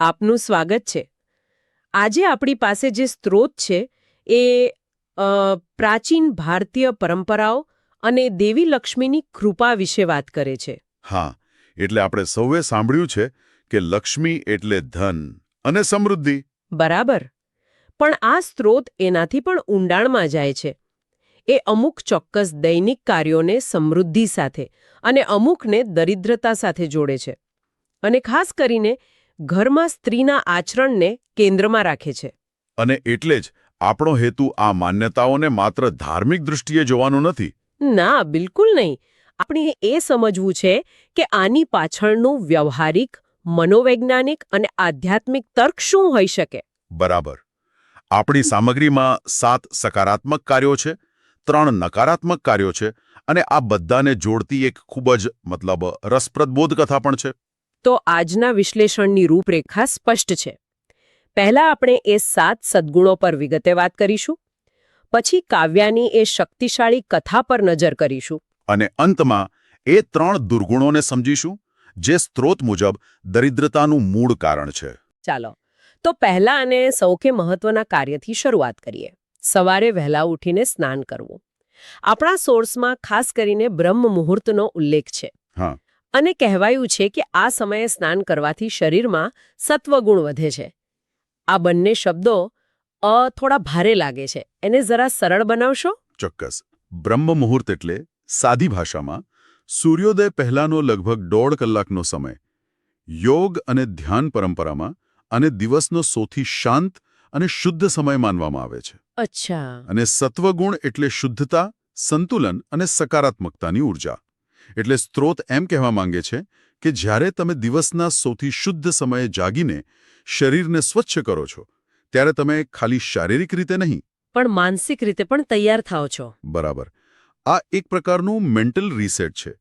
આપનું સ્વાગત છે. આજે આપણી પાસે જે સ્ત્રોત છે એ પ્રાચીન ભારતીય પરંપરાઓ અને દેવી લક્ષ્મીની કૃપા વિશે વાત કરે છે. હા એટલે આપણે સૌએ સાંભળ્યું છે કે લક્ષ્મી એટલે ધન અને સમૃદ્ધિ. બરાબર. પણ આ સ્ત્રોત એનાથી પણ ઊંડાણમાં જાય છે. એ અમુક ચોક્કસ દૈનિક કાર્યોને સમૃદ્ધિ સાથે અને અમુકને દરિદ્રતા સાથે જોડે છે. અને ખાસ કરીને ઘરમાં સ્ત્રીના આચરણને કેન્દ્રમાં રાખે છે. અને એટલે જ આપણો હેતુ આ માન્યતાઓને માત્ર ધાર્મિક દૃષ્ટિએ જોવાનો નથી. ના બિલકુલ નહીં. આપણે એ સમજવું છે કે આની પાછળનું વ્યવહારિક મનોવૈજ્ઞાનિક અને આધ્યાત્મિક તર્ક શું હોઈ શકે? બરાબર. આપણી સામગ્રીમાં સાત સકારાત્મક કાર્યો છે ત્રણ નકારાત્મક કાર્યો છે અને આ બધાને જોડતી એક ખૂબ જ મતલબ રસપ્રદ બોધકથા પણ છે. તો આજના વિશ્લેષણની રૂપરેખા સ્પષ્ટ છે. પહેલા આપણે એ સાત સદ્ગુણો પર વિગતે વાત કરીશું પછી કાવ્યાની એ શક્તિશાળી કથા પર નજર કરીશું. અને અંતમાં એ ત્રણ દુર્ગુણોને સમજીશું જે સ્ત્રોત મુજબ દરિદ્રતાનું મૂળ કારણ છે. ચાલો તો પહેલા અને સૌથી મહત્વના કાર્યથી શરૂઆત કરીએ. સવારે વહેલા ઉઠીને સ્નાન કરવું. આપણા સોર્સમાં ખાસ કરીને બ્રહ્મ મુહૂર્તનો ઉલ્લેખ છે. હા. અને કહેવાયું છે કે આ સમયે સ્નાન કરવાથી શરીરમાં સત્વગુણ વધે છે. આ બંને શબ્દો અ થોડા ભારે લાગે છે. એને જરા સરળ બનાવશો? ચોક્કસ. બ્રહ્મ મુહૂર્ત એટલે સાદી ભાષામાં સૂર્યોદય પહેલાનો લગભગ દોઢ કલાકનો સમય. યોગ અને ધ્યાન પરંપરામાં અને દિવસનો સૌથી શાંત અને શુદ્ધ સમય માનવામાં આવે છે. અચ્છા. અને સત્વગુણ એટલે શુદ્ધતા સંતુલન અને સકારાત્મકતાની ઊર્જા એટલે સ્ત્રોત એમ કહેવા માંગે છે કે જ્યારે તમે દિવસના સૌથી શુદ્ધ સમયે જાગીને શરીરને સ્વચ્છ કરો છો ત્યારે તમે ખાલી શારીરિક રીતે નહીં. પણ માનસિક રીતે પણ તૈયાર થાઓ છો. બરાબર. આ એક પ્રકારનું મેન્ટલ રીસેટ છે.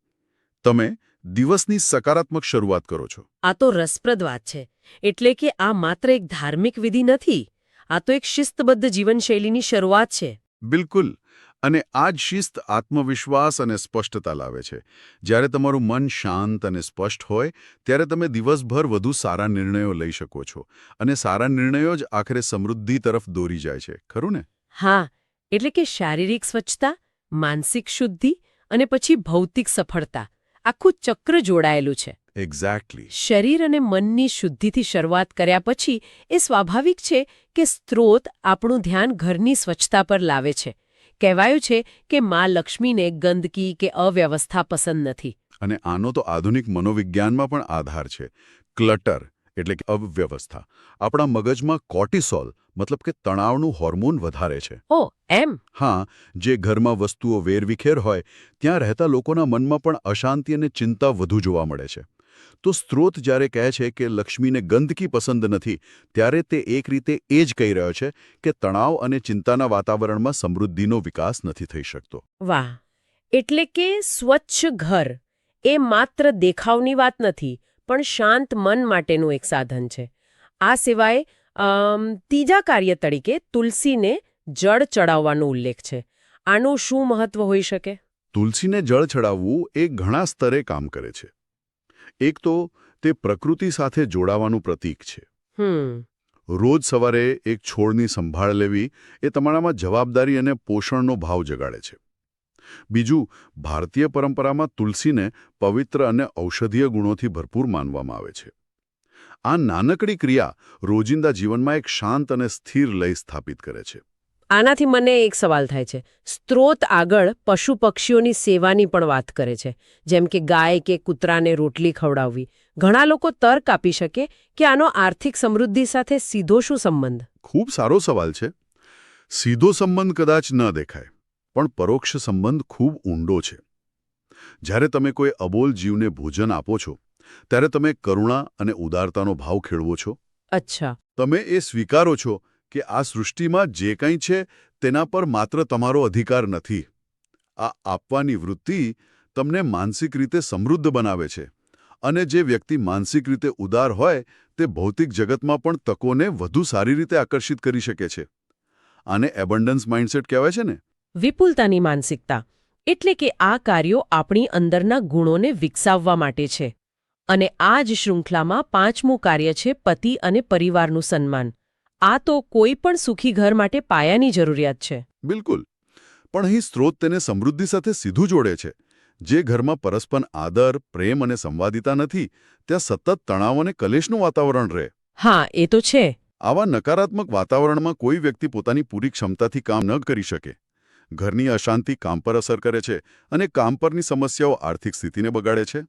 તમે દિવસની સકારાત્મક શરૂઆત કરો છો. આ તો રસપ્રદ વાત છે. એટલે કે આ માત્ર એક ધાર્મિક વિધિ નથી આ તો એક શિસ્તબદ્ધ જીવનશૈલીની શરૂઆત છે. બિલકુલ. અને આ જ શિસ્ત આત્મવિશ્વાસ અને સ્પષ્ટતા લાવે છે. જ્યારે તમારું મન શાંત અને સ્પષ્ટ હોય ત્યારે તમે દિવસભર વધુ સારા નિર્ણયો લઈ શકો છો અને સારા નિર્ણયો જ આખરે સમૃદ્ધિ તરફ દોરી જાય છે. ખરું ને? હા એટલે કે શારીરિક સ્વચ્છતા માનસિક શુદ્ધિ અને પછી ભૌતિક સફળતા. આખું ચક્ર જોડાયેલું છે. એક્ઝેક્ટલી શરીર અને મનની શુદ્ધિથી શરૂઆત કર્યા પછી એ સ્વાભાવિક છે કે સ્ત્રોત આપણું ધ્યાન ઘરની સ્વચ્છતા પર લાવે છે. કહેવાયું છે કે માં લક્ષ્મીને ગંદકી કે અવ્યવસ્થા પસંદ નથી. અને આનો તો આધુનિક મનોવિજ્ઞાનમાં પણ આધાર છે. ક્લટર એટલે કે અવ્યવસ્થા. આપણા મગજમાં કોર્ટિસોલ મતલબ કે તણાવનું હોર્મોન વધારે છે. ઓ એમ? હા જે ઘરમાં વસ્તુઓ વેરવિખેર હોય ત્યાં રહેતા લોકોના મનમાં પણ અશાંતિ અને ચિંતા વધુ જોવા મળે છે. તો સ્ત્રોત જ્યારે કહે છે કે લક્ષ્મીને ગંદકી પસંદ નથી ત્યારે તે એક રીતે એ જ કહી રહ્યો છે કે તણાવ અને ચિંતાના વાતાવરણમાં સમૃદ્ધિનો વિકાસ નથી થઈ શકતો. વાહ! એટલે કે સ્વચ્છ ઘર એ માત્ર દેખાવની વાત નથી પણ શાંત મન માટેનું એક સાધન છે. આ સિવાય ત્રીજા કાર્ય તરીકે તુલસીને જળ ચડાવવાનો ઉલ્લેખ છે. આનું શું મહત્વ હોઈ શકે? તુલસીને જળ ચડાવવું એ ઘણા સ્તરે કામ કરે છે. એક તો તે પ્રકૃતિ સાથે જોડાવાનું પ્રતીક છે. રોજ સવારે એક છોડની સંભાળ લેવી એ તમારામાં જવાબદારી અને પોષણનો ભાવ જગાડે છે. બીજું ભારતીય પરંપરામાં તુલસીને પવિત્ર અને ઔષધીય ગુણોથી ભરપૂર માનવામાં આવે છે. આ નાનકડી ક્રિયા રોજિંદા જીવનમાં એક શાંત અને સ્થિર લય સ્થાપિત કરે છે. આનાથી મને એક સવાલ થાય છે. સ્ત્રોત આગળ પશુ પક્ષીઓની સેવાની પણ વાત કરે છે. જેમ કે ગાય કે કૂતરાને રોટલી ખવડાવવી. ઘણા લોકો તર્ક આપી શકે કે આનો આર્થિક સમૃદ્ધિ સાથે સીધો શું સંબંધ? ખૂબ સારો સવાલ છે. સીધો સંબંધ કદાચ ન દેખાય પણ પરોક્ષ સંબંધ ખૂબ ઊંડો છે. જ્યારે તમે કોઈ અબોલ જીવને ભોજન આપો છો ત્યારે તમે કરુણા અને ઉદારતાનો ભાવ ખેડવો છો. અચ્છા. તમે એ સ્વીકારો છો કે આ સૃષ્ટિમાં જે કંઈ છે તેના પર માત્ર તમારો અધિકાર નથી. આ આપવાની વૃત્તિ તમને માનસિક રીતે સમૃદ્ધ બનાવે છે અને જે વ્યક્તિ માનસિક રીતે ઉદાર હોય તે ભૌતિક જગતમાં પણ તકોને વધુ સારી રીતે આકર્ષિત કરી શકે છે. આને એબન્ડન્સ માઇન્ડસેટ કહેવાય છે ને? વિપુલતાની માનસિકતા એટલે કે આ કાર્યો આપણી અંદરના ગુણોને વિકસાવવા માટે છે અને આ જ શૃંખલામાં પાંચમું કાર્ય છે પતિ અને પરિવારનું સન્માન. આ તો કોઈ પણ સુખી ઘર માટે પાયાની જરૂરિયાત છે. બિલકુલ. પણ અહીં સ્ત્રોત તેને સમૃદ્ધિ સાથે સીધું જોડે છે. જે ઘરમાં પરસ્પર આદર પ્રેમ અને સંવાદિતા નથી ત્યાં સતત તણાવ અને કલેશનું વાતાવરણ રહે. હા એ તો છે. આવા નકારાત્મક વાતાવરણમાં કોઈ વ્યક્તિ પોતાની પૂરી ક્ષમતાથી કામ ન કરી શકે. ઘરની અશાંતિ કામ પર અસર કરે છે અને કામ પરની સમસ્યાઓ આર્થિક સ્થિતિને બગાડે છે.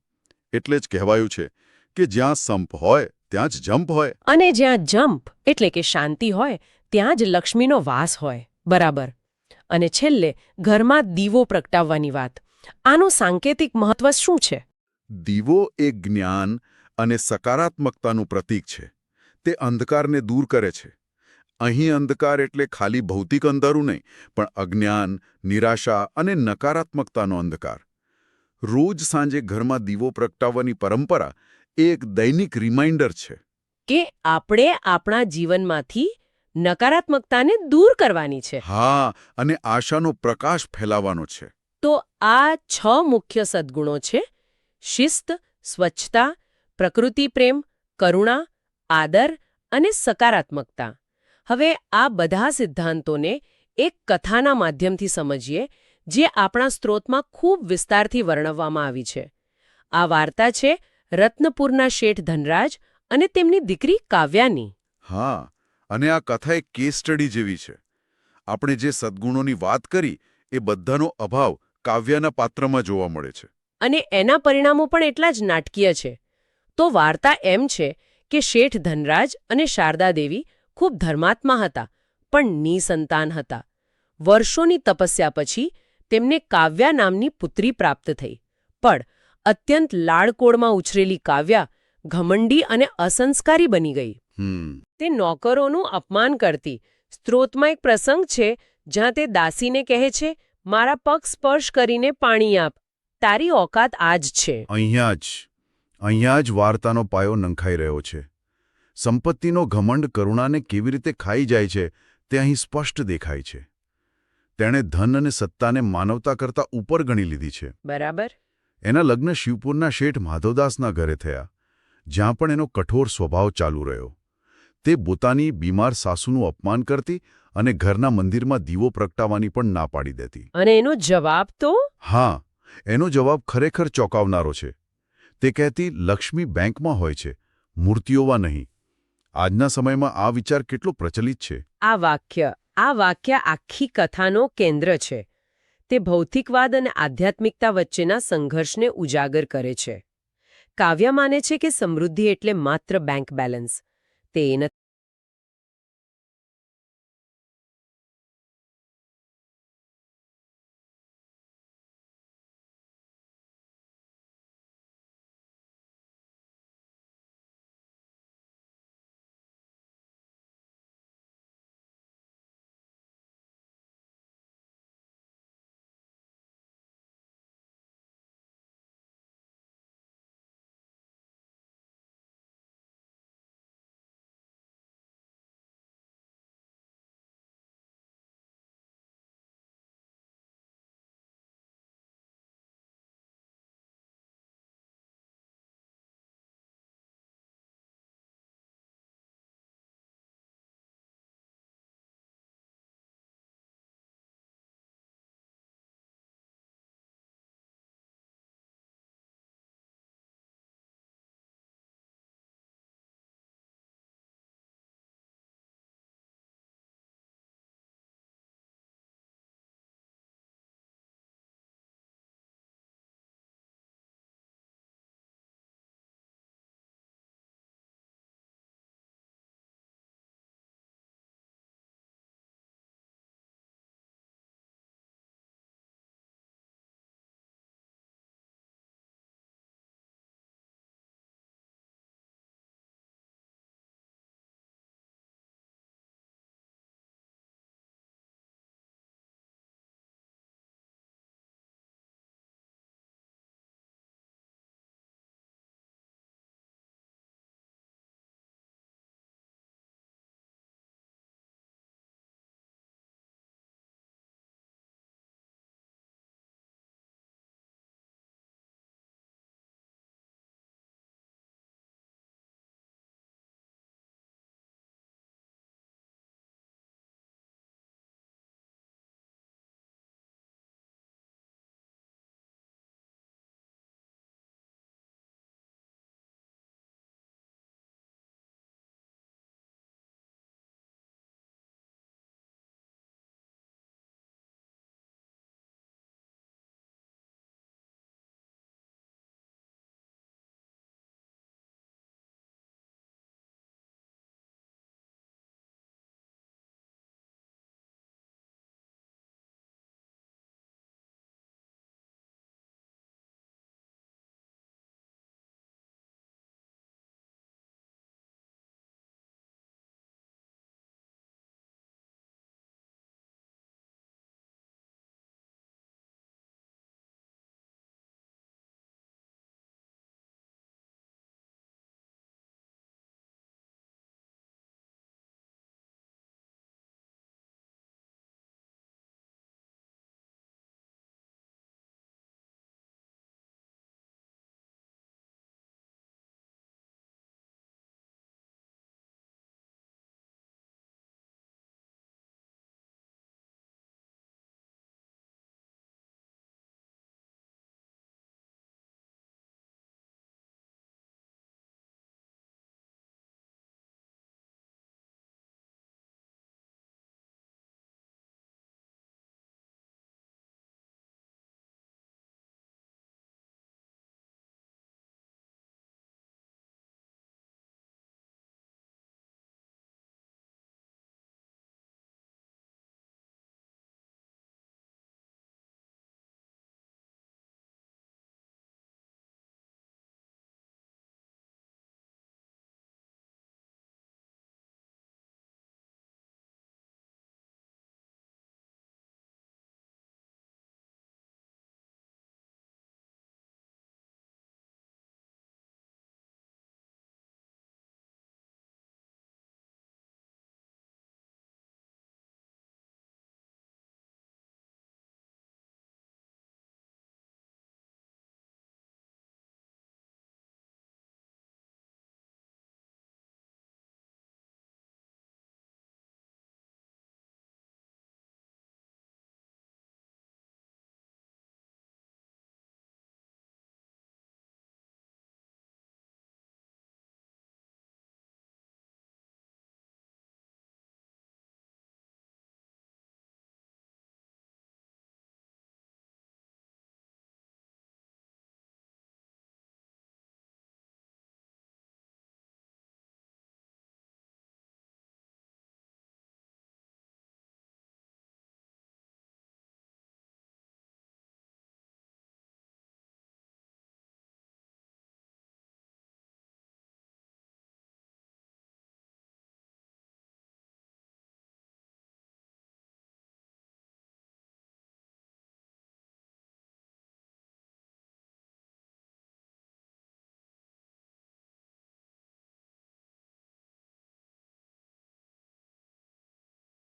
એટલે જ કહેવાયું છે કે જ્યાં સંપ હોય ત્યાં જ જમ્પ હોય. અને જ્યાં જમ્પ એટલે કે શાંતિ હોય ત્યાં જ લક્ષ્મીનો વાસ હોય. બરાબર. અને છેલ્લે ઘરમાં દીવો પ્રગટાવવાની વાત. આનું સાંકેતિક મહત્વ શું છે? દીવો એ જ્ઞાન અને સકારાત્મકતાનું પ્રતીક છે. તે અંધકારને દૂર કરે છે. અહીં અંધકાર એટલે ખાલી ભૌતિક અંધારું નહીં પણ અજ્ઞાન નિરાશા અને નકારાત્મકતાનો અંધકાર. રોજ સાંજે ઘરમાં દીવો પ્રગટાવવાની પરંપરા એ એક દૈનિક રિમાઇન્ડર છે. કે આપણે આપણા જીવનમાંથી નકારાત્મકતાને દૂર કરવાની છે. હા અને આશાનો પ્રકાશ ફેલાવવાનો છે. તો આ છ મુખ્ય સદ્ગુણો છે. શિસ્ત સ્વચ્છતા પ્રકૃતિ પ્રેમ કરુણા આદર અને સકારાત્મકતા. હવે આ બધા સિદ્ધાંતોને એક કથાના માધ્યમથી સમજીએ જે આપણા સ્ત્રોતમાં ખૂબ વિસ્તારથી વર્ણવવામાં આવી છે. આ વાર્તા છે રત્નપુરના શેઠ ધનરાજ અને તેમની દીકરી કાવ્યાની. હા અને આ કથા એક કેસ સ્ટડી જેવી છે. આપણે જે સદ્ગુણોની વાત કરી એ બધાનો અભાવ કાવ્યના પાત્રમાં જોવા મળે છે. અને એના પરિણામો પણ એટલા જ નાટકીય છે. તો વાર્તા એમ છે કે શેઠ ધનરાજ અને શારદા દેવી ખૂબ ધર્માત્મા હતા પણ નિસંતાન હતા. વર્ષોની તપસ્યા પછી તેમને કાવ્યા નામની પુત્રી પ્રાપ્ત થઈ. પણ અત્યંત લાડકોડમાં ઉછરેલી કાવ્યા ઘમંડી અને અસંસ્કારી બની ગઈ. તે નોકરોનું અપમાન કરતી. સ્ત્રોતમાં એક પ્રસંગ છે જ્યાં તે દાસીને કહે છે મારા પગ સ્પર્શ કરીને પાણી આપ. તારી ઓકાત આજ છે. અહીંયા જ અહીંયા જ વાર્તાનો પાયો નંખાઈ રહ્યો છે. સંપત્તિનો ઘમંડ કરુણાને કેવી રીતે ખાઈ જાય છે તે અહીં સ્પષ્ટ દેખાય છે. તેણે ધન અને સત્તાને માનવતા કરતાં ઉપર ગણી લીધી છે. બરાબર. એના લગ્ન શિવપુરના શેઠ માધવદાસના ઘરે થયા જ્યાં પણ એનો કઠોર સ્વભાવ ચાલુ રહ્યો. તે પોતાની બીમાર સાસુનું અપમાન કરતી અને ઘરના મંદિરમાં દીવો પ્રગટાવવાની પણ ના પાડી દેતી. અને એનો જવાબ તો? હા એનો જવાબ ખરેખર ચોંકાવનારો છે. તે કહેતી લક્ષ્મી બેંકમાં હોય છે મૂર્તિઓમાં નહીં. આજના સમયમાં આ વિચાર કેટલો પ્રચલિત છે. આ વાક્ય આ વાક્ય આખી કથાનો કેન્દ્ર છે. તે ભૌતિકવાદ અને આધ્યાત્મિકતા વચ્ચેના સંઘર્ષને ઉજાગર કરે છે. કાવ્ય માને છે કે સમૃદ્ધિ એટલે માત્ર બેંક બેલેન્સ તે